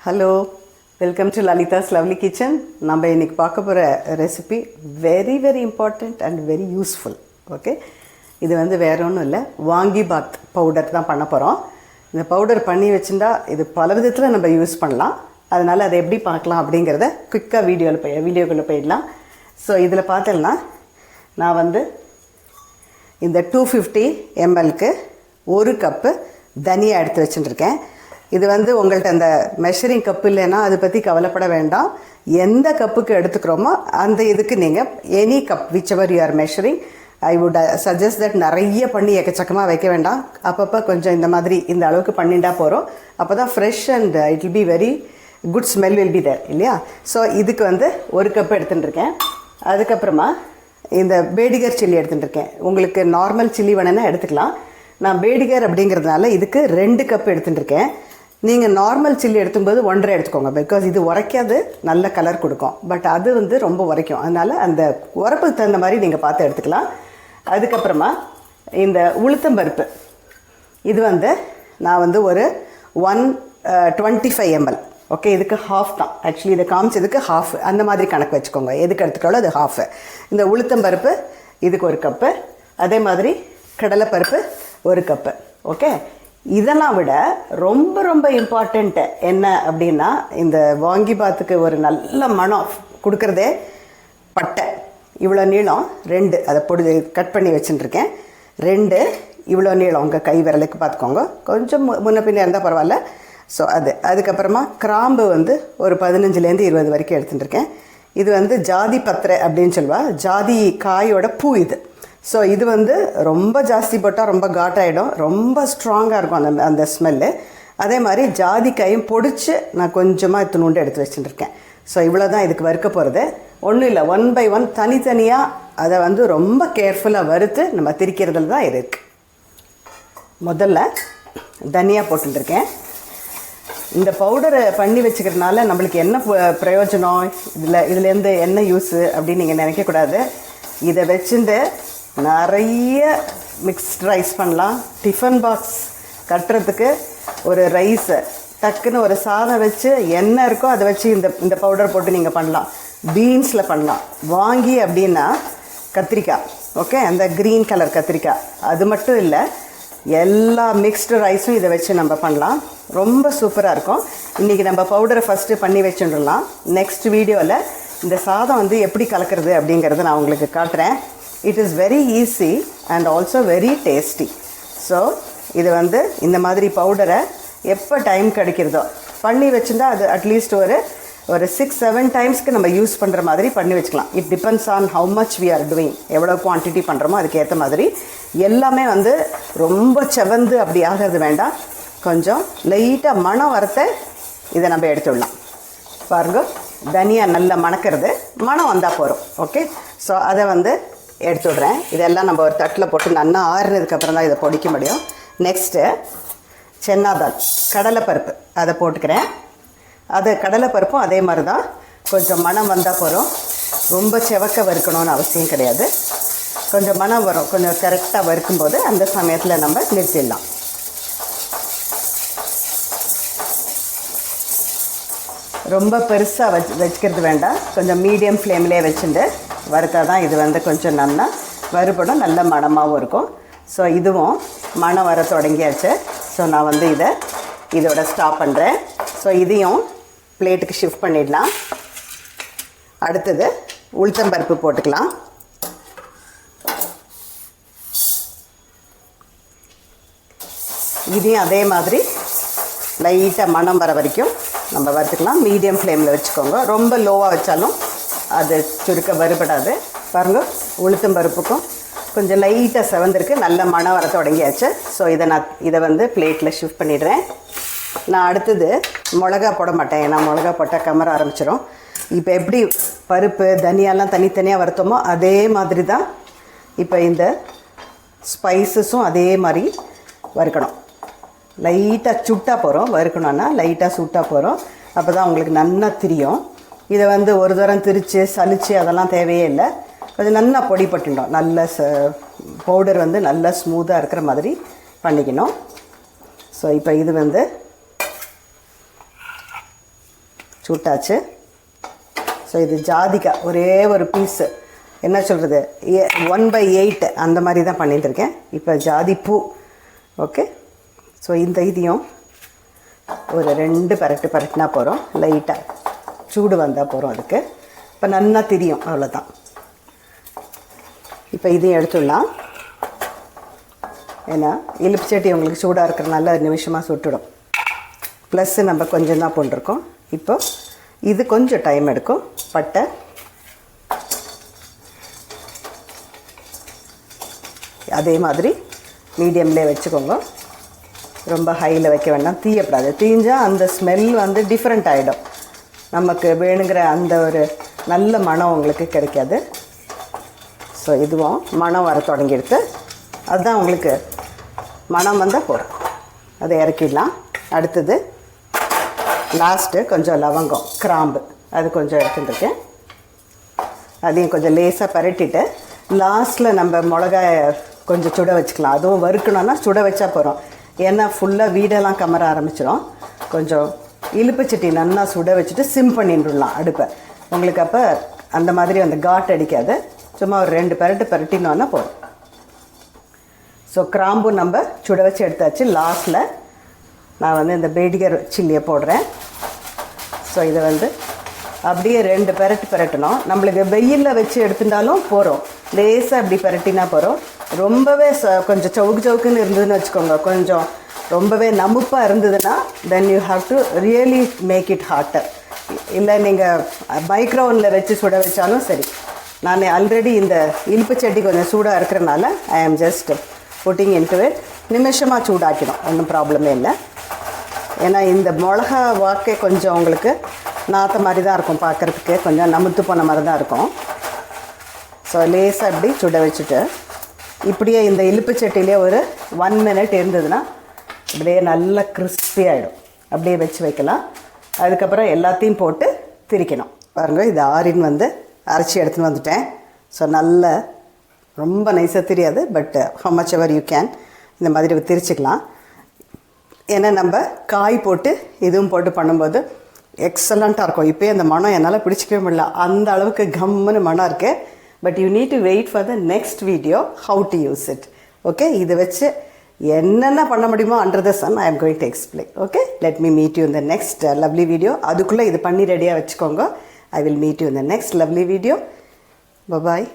Hello welcome to Lalitha's lovely kitchen நம்ம இன்றைக்கி பார்க்க போகிற recipe very very important and very useful okay இது வந்து வேற ஒன்றும் இல்லை வாங்கி பாத் பவுடர் தான் பண்ண போகிறோம் இந்த பவுடர் பண்ணி வச்சுருந்தா இது பல விதத்தில் நம்ம யூஸ் பண்ணலாம். அதனால் அதை எப்படி பார்க்கலாம் அப்படிங்கிறத குயிக்காக வீடியோவில் போய் வீடியோக்குள்ளே போயிடலாம். ஸோ இதில் பார்த்தோம்னா நான் வந்து இந்த டூ ஃபிஃப்டி எம்எல்க்கு ஒரு கப்பு தனியாக எடுத்து வச்சுட்டுருக்கேன் இது வந்து உங்கள்கிட்ட அந்த மெஷரிங் கப்பு இல்லைன்னா அதை பற்றி கவலைப்பட வேண்டாம். எந்த கப்புக்கு எடுத்துக்கிறோமோ அந்த இதுக்கு நீங்கள் any cup which ever you are measuring I would suggest that நிறைய பண்ணி எக்கச்சக்கமாக வைக்க வேண்டாம். அப்பப்போ கொஞ்சம் இந்த மாதிரி இந்த அளவுக்கு பண்ணிட்டா போகிறோம் அப்போ தான் fresh and it will be very good smell will be there இல்லையா? ஸோ இதுக்கு வந்து ஒரு கப் எடுத்துட்டுருக்கேன் அதுக்கப்புறமா இந்த பேடிகர் சில்லி எடுத்துட்டுருக்கேன் உங்களுக்கு நார்மல் சில்லி வேணுன்னா எடுத்துக்கலாம். நான் பேடிகர் அப்படிங்கிறதுனால இதுக்கு ரெண்டு கப் எடுத்துட்டுருக்கேன் நீங்கள் நார்மல் சில்லி எடுத்தும்போது ஒன்றரை எடுத்துக்கோங்க. பிகாஸ் இது உரைக்காது நல்ல கலர் கொடுக்கும். பட் அது வந்து ரொம்ப உரைக்கும். அதனால் அந்த உரப்புக்கு தகுந்த மாதிரி நீங்கள் பார்த்து எடுத்துக்கலாம். அதுக்கப்புறமா இந்த உளுத்தம்பருப்பு இது வந்து நான் வந்து ஒரு one twenty five ml okay இதுக்கு ஹாஃப் தான். ஆக்சுவலி இதை காமிச்சதுக்கு ஹாஃப் அந்த மாதிரி கணக்கு வச்சுக்கோங்க. எதுக்கு எடுத்துக்கிறாலோ அது ஹாஃபு இந்த உளுத்தம்பருப்பு இதுக்கு ஒரு கப்பு அதே மாதிரி கடலைப்பருப்பு ஒரு கப்பு ஓகே இதெல்லாம் விட ரொம்ப ரொம்ப இம்பார்ட்டண்ட்டு என்ன அப்படின்னா இந்த வாங்கி பாத்துக்கு ஒரு நல்ல மனம் கொடுக்குறதே பட்டை. இவ்வளோ நீளம் ரெண்டு அதை பொடி கட் பண்ணி வச்சுட்டுருக்கேன் ரெண்டு இவ்வளோ நீளம் உங்கள் கை விரலுக்கு பார்த்துக்கோங்க. கொஞ்சம் மு- முன்ன பின்ன இருந்தால் பரவாயில்ல. ஸோ அது அதுக்கப்புறமா கிராம்பு வந்து ஒரு பதினஞ்சுலேருந்து இருபது வரைக்கும் எடுத்துட்டு இருக்கேன் இது வந்து ஜாதி பத்திரை அப்படின்னு சொல்லுவா. ஜாதி காயோட பூ இது. ஸோ இது வந்து ரொம்ப ஜாஸ்தி போட்டால் ரொம்ப காட்டாயிடும். ரொம்ப ஸ்ட்ராங்காக இருக்கும் அந்த அந்த ஸ்மெல்லு அதே மாதிரி ஜாதிக்காயும் பொடிச்சு நான் கொஞ்சமாக இத்தினூண்டு எடுத்து வச்சுட்டுருக்கேன் ஸோ இவ்வளோ தான் இதுக்கு வறுக்க போகிறது ஒன்றும் இல்லை. ஒன் பை ஒன் தனித்தனியாக அதை வந்து ரொம்ப கேர்ஃபுல்லாக வறுத்து நம்ம திரிக்கிறதுல தான் இருக்குது முதல்ல தனியாக போட்டுருக்கேன் இந்த பவுடரை பண்ணி வச்சுக்கிறதுனால நம்மளுக்கு என்ன பிரயோஜனம்? இதில் இதுலேருந்து என்ன யூஸு அப்படின்னு நீங்கள் நினைக்கக்கூடாது. இதை வச்சுட்டு நிறைய மிக்ஸ்ட் ரைஸ் பண்ணலாம். டிஃபன் பாக்ஸ் கட்டுறதுக்கு ஒரு ரைஸை டக்குன்னு ஒரு சாதம் வச்சு என்ன இருக்கோ அதை வச்சு இந்த இந்த பவுடர் போட்டு நீங்கள் பண்ணலாம். பீன்ஸில் பண்ணலாம். வாங்கி அப்படின்னா கத்திரிக்காய் ஓகே அந்த க்ரீன் கலர் கத்திரிக்காய். அது மட்டும் இல்லை எல்லா மிக்ஸ்டு ரைஸும் இதை வச்சு நம்ம பண்ணலாம். ரொம்ப சூப்பராக இருக்கும். இன்றைக்கி நம்ம பவுடரை ஃபஸ்ட்டு பண்ணி வச்சுடலாம். நெக்ஸ்ட் வீடியோவில் இந்த சாதம் வந்து எப்படி கலக்கிறது அப்படிங்கிறத நான் உங்களுக்கு காட்டுறேன். It is very easy and also very tasty so இது வந்து இந்த மாதிரி பவுடரை எப்போ டைம் கிடைக்கிறதோ பண்ணி வச்சுருந்தா அது அட்லீஸ்ட் ஒரு ஒரு சிக்ஸ் செவன் டைம்ஸ்க்கு நம்ம யூஸ் பண்ணுற மாதிரி பண்ணி வச்சுக்கலாம். It depends on how much we are doing எவ்வளோ குவான்டிட்டி பண்ணுறோமோ அதுக்கேற்ற மாதிரி. எல்லாமே வந்து ரொம்ப செவந்து அப்படி ஆகிறது வேண்டாம். கொஞ்சம் லைட்டாக மனம் வரத்த இதை நம்ம எடுத்துடலாம் பாருங்க தனியாக நல்லா மணக்கிறது. மணம் வந்தால் போகிறோம் ஓகே ஸோ அதை வந்து எடுத்து விட்றேன் இதெல்லாம் நம்ம ஒரு தட்டில் போட்டு நல்லா ஆறுனதுக்கப்புறம் தான் இதை பொடிக்க முடியும். நெக்ஸ்ட்டு சென்னாதால் கடலைப்பருப்பு. அதை போட்டுக்கிறேன். அது கடலைப்பருப்பும் அதே மாதிரி தான். கொஞ்சம் மணம் வந்தால் போகிறோம் ரொம்ப செவக்க வறுக்கணும்னு அவசியம் கிடையாது. கொஞ்சம் மனம் வரும். கொஞ்சம் கரெக்டாக வறுக்கும்போது அந்த சமயத்தில் நம்ம நிறுத்திடலாம். ரொம்ப பெருசாக வச்சு வச்சுக்கிறது வேண்டாம். கொஞ்சம் மீடியம் ஃப்ளேம்லேயே வச்சுட்டு வறுத்தா தான் இது வந்து கொஞ்சம் நல்லா வறுபடும் நல்ல மணமாகவும் இருக்கும். ஸோ இதுவும் மணம் வர தொடங்கியாச்சு. ஸோ நான் வந்து இதை இதோட ஸ்டாப் பண்ணுறேன் ஸோ இதையும் பிளேட்டுக்கு ஷிஃப்ட் பண்ணிடலாம். அடுத்தது உளுத்தம்பருப்பு போட்டுக்கலாம். இதையும் அதே மாதிரி லைட்டாக மணம் வர வரைக்கும் நம்ம வறுத்துக்கலாம். மீடியம் ஃப்ளேமில் வச்சுக்கோங்க. ரொம்ப லோவாக வச்சாலும் அது சுருக்க வருபடாது பாருங்க உளுத்தம் பருப்புக்கும் கொஞ்சம் லைட்டாக செவந்திருக்கு. நல்ல மனம் வர தொடங்கியாச்சு. ஸோ இதை நான் இதை வந்து பிளேட்டில் ஷிஃப்ட் பண்ணிடுறேன். நான் அடுத்தது மிளகா போட மாட்டேன். ஏன்னா மிளகா போட்டால் கமர ஆரம்பிச்சிடும் இப்போ எப்படி பருப்பு தனியாலாம் தனித்தனியாக வறுத்தோமோ அதே மாதிரி தான் இப்போ இந்த ஸ்பைசஸும் அதே மாதிரி வறுக்கணும். லைட்டாக சுட்டா போகிறோம் வறுக்கணும்னா லைட்டாக சுட்டாக போகிறோம் அப்போ தான் உங்களுக்கு நல்லா தெரியும். இதை வந்து ஒரு தரம் திரித்து சலித்து அதெல்லாம் தேவையே இல்லை. கொஞ்சம் நல்லா பொடி பட்டுட்டோம் நல்ல ச பவுடர் வந்து நல்லா ஸ்மூத்தாக இருக்கிற மாதிரி பண்ணிக்கணும். ஸோ இப்போ இது வந்து சுட்டாச்சு. ஸோ இது ஜாதிக்காய் ஒரே ஒரு பீஸு என்ன சொல்கிறது ஒன் பை எயிட் அந்த மாதிரி தான் பண்ணிட்டுருக்கேன். இப்போ ஜாதி பூ. ஓகே ஸோ இந்த இதையும் ஒரு ரெண்டு பரட்டு பரட்டினா போகிறோம் லைட்டாக சூடு வந்தால் போகிறோம் அதுக்கு. இப்போ நல்லா தெரியும் அவ்வளோதான் இப்போ இதையும் எடுத்துடலாம். ஏன்னா இலிப்பு சட்டி உங்களுக்கு சூடாக இருக்கிறனால நிமிஷமாக சுட்டுடும். ப்ளஸ்ஸு நம்ம கொஞ்சம் தான் போட்டிருக்கோம். இப்போ இது கொஞ்சம் டைம் எடுக்கும். பட்டை. அதே மாதிரி மீடியம்லேயே வச்சுக்கோங்க. ரொம்ப ஹையில் வைக்க வேண்டாம். தீயப்படாது. தீஞ்சால் அந்த ஸ்மெல் வந்து டிஃப்ரெண்ட் ஆகிடும் நமக்கு வேணுங்கிற அந்த ஒரு நல்ல மனம் உங்களுக்கு கிடைக்காது. ஸோ இதுவும் மனம் வர தொடங்கிடுது அதுதான் உங்களுக்கு மனம் வந்தால் போகிறோம் அதை இறக்கிடலாம். அடுத்தது லாஸ்ட்டு கொஞ்சம் லவங்கம் கிராம்பு. அது கொஞ்சம் எடுத்துட்டுருக்கேன் அதையும் கொஞ்சம் லேசாக பரட்டிட்டு லாஸ்ட்டில் நம்ம மிளகாய கொஞ்சம் சுட வச்சுக்கலாம். அதுவும் வறுக்கணும்னா சுட வச்சா போகிறோம் ஏன்னா ஃபுல்லாக வீடெல்லாம் கமர ஆரம்பிச்சிடும் கொஞ்சம் இழுப்பு சட்டி நல்லா சுட வச்சுட்டு சிம் பண்ணிட்டுலாம் அடுப்பை. உங்களுக்கு அப்போ அந்த மாதிரி அந்த காட் அடிக்காது. சும்மா ஒரு ரெண்டு பரட்டு பரட்டினோன்னா போதும். ஸோ கிராம்பு நம்ம சுட வச்சு எடுத்தாச்சு. லாஸ்ட்டில் நான் வந்து இந்த பேடிகர் சில்லியை போடுறேன். ஸோ இதை வந்து அப்படியே ரெண்டு பெரட்டு பரட்டணும். நம்மளுக்கு வெயிலில் வச்சு எடுத்துட்டாலும் போகிறோம் லேசாக அப்படி பரட்டினா போகிறோம் ரொம்பவே ச கொஞ்சம் சவுக்கு சவுக்குன்னு இருந்ததுன்னு வச்சுக்கோங்க. கொஞ்சம் ரொம்பவே நமுப்பாக இருந்ததுன்னா then you have to really make it hotter இல்லை நீங்கள் மைக்ரோவனில் வச்சு சுட வச்சாலும் சரி. நான் ஆல்ரெடி இந்த இனிப்பு செடி கொஞ்சம் சூடாக இருக்கிறனால ஐ ஆம் ஜஸ்ட் புட்டிங் இன்டு இட் நிமிஷமாக சூடாக்கிடும் ஒன்றும் ப்ராப்ளமே இல்லை. ஏன்னா இந்த மிளகா வாக்கே கொஞ்சம் உங்களுக்கு நாற்ற மாதிரி தான் இருக்கும் பார்க்குறதுக்கு கொஞ்சம் நமுத்து போன மாதிரி தான் இருக்கும். ஸோ லேசாக இப்படி சுட வச்சுட்டு இப்படியே இந்த இழுப்பு சட்டிலே ஒரு ஒன் மினிட் இருந்ததுன்னா அப்படியே நல்லா கிறிஸ்பி ஆகிடும் அப்படியே வச்சு வைக்கலாம். அதுக்கப்புறம் எல்லாத்தையும் போட்டு திரிக்கணும். பாருங்கள் இது ஆரின் வந்து அரைச்சி எடுத்துன்னு வந்துட்டேன். ஸோ நல்ல ரொம்ப நைஸாக தெரியாது but how much ever you can இந்த மாதிரி திரிச்சிக்கலாம். ஏன்னா நம்ம காய் போட்டு இதுவும் போட்டு பண்ணும்போது எக்ஸலண்ட்டாக இருக்கும். இப்போயே அந்த மனம் என்னால் பிடிச்சிக்கவே முடியல. அந்த அளவுக்கு கம்முன்னு மனம் இருக்குது but you need to wait for the next video how to use it okay இதை வச்சு என்னென்ன பண்ண முடியுமோ under the sun I am going to explain okay let me meet you இந்த நெக்ஸ்ட் லவ்லி வீடியோ அதுக்குள்ளே இது பண்ணி ரெடியாக வச்சுக்கோங்க. ஐ வில் மீட் யூ இந்த next lovely video bye bye